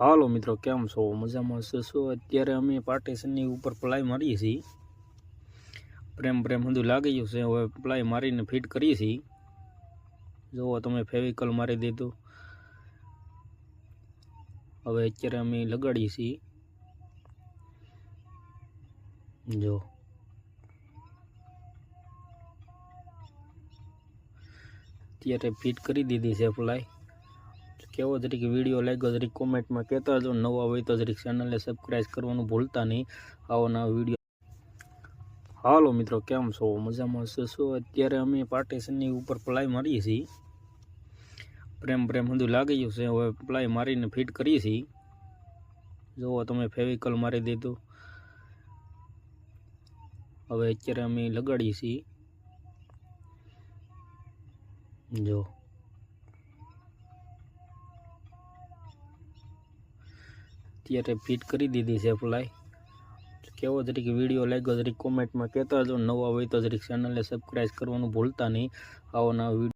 હાલો મિત્રો, કેમ છો? મજામાં છો, શું? અત્યારે અમે પાર્ટીશનની ઉપર પ્લાય મારીએ છીએ. પ્રેમ પ્રેમ બધું લાગી ગયું છે, હવે પ્લાય મારીને ફિટ કરીએ છીએ. જુઓ, તમે ફેવિકલ મારી દીધું. હવે અત્યારે અમે લગાડીએ છીએ. જો. અત્યારે ફિટ કરી દીધી છે પ્લાય. કેવો જરીક વીડિયો લાગ્યો, જરીક કોમેન્ટમાં કહેતા જો નવા હોય તો જરીક ચેનલને સબસ્ક્રાઈબ કરવાનું ભૂલતા નહીં. આવો નવા વીડિયો હાલો મિત્રો, કેમ છો? મજામાં છો? શું અત્યારે અમે પાર્ટીશનની ઉપર પ્લાય મારીએ છીએ? પ્રેમ પ્રેમ બધું લાગી ગયું છે. હવે પ્લાય મારીને ફિટ કરીએ છીએ. જુઓ તમે ફેવિકલ મારી દીધું. હવે અત્યારે અમે લગાડીએ છીએ. જો. અત્યારે ફિટ કરી દીધી છે ફ્લાય કેવો જરીક વીડિયો લાગ્યો, જરીક કોમેન્ટમાં કહેતા જો નવા હોય તો જરીક ચેનલને સબસ્ક્રાઈબ કરવાનું ભૂલતા નહીં. આવો નવા